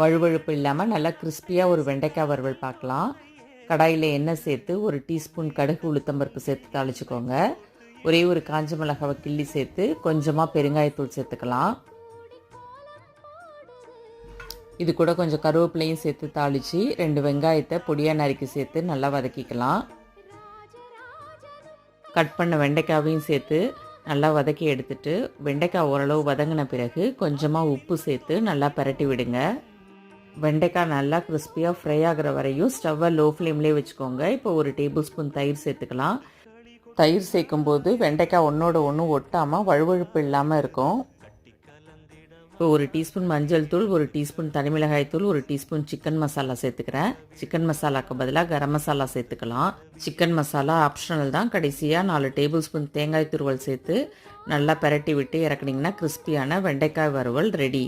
வழுவழுப்பு இல்லாமல் நல்லா கிறிஸ்பியாக ஒரு வெண்டைக்காய் வறுவல் பார்க்கலாம். கடாயில் எண்ணெய் சேர்த்து ஒரு டீஸ்பூன் கடுகு உளுத்தம்பருப்பு சேர்த்து தாளிச்சுக்கோங்க. ஒரே ஒரு காஞ்ச மிளகாவை கிள்ளி சேர்த்து கொஞ்சமாக பெருங்காயத்தூள் சேர்த்துக்கலாம். இது கூட கொஞ்சம் கருவேப்பிலையும் சேர்த்து தாளித்து ரெண்டு வெங்காயத்தை பொடியாக நறுக்கி சேர்த்து நல்லா வதக்கிக்கலாம். கட் பண்ண வெண்டைக்காவையும் சேர்த்து நல்லா வதக்கி எடுத்துட்டு வெண்டைக்காய் ஓரளவு வதங்கின பிறகு கொஞ்சமாக உப்பு சேர்த்து நல்லா பரட்டி விடுங்க. வெண்டைக்காய் நல்லா கிறிஸ்பியாக ஃப்ரை ஆகிற வரையும் ஸ்டவ்வை லோ ஃப்ளேம்லேயே வச்சுக்கோங்க. இப்போ ஒரு டேபிள் ஸ்பூன் தயிர் சேர்த்துக்கலாம். தயிர் சேர்க்கும்போது வெண்டைக்காய் ஒன்றோட ஒன்று ஒட்டாமல் வழுவழுப்பு இல்லாமல் இருக்கும். இப்போ ஒரு டீஸ்பூன் மஞ்சள் தூள் ஒரு டீஸ்பூன் தனிமிளகாய் தூள் ஒரு டீஸ்பூன் சிக்கன் மசாலா சேர்த்துக்கிறேன். சிக்கன் மசாலாக்கு பதிலாக கரம் மசாலா சேர்த்துக்கலாம். சிக்கன் மசாலா ஆப்ஷனல் தான். கடைசியாக நாலு டேபிள் ஸ்பூன் தேங்காய் துருவல் சேர்த்து நல்லா பெரட்டி விட்டு இறக்குனிங்கன்னா கிறிஸ்பியான வெண்டைக்காய் வறுவல் ரெடி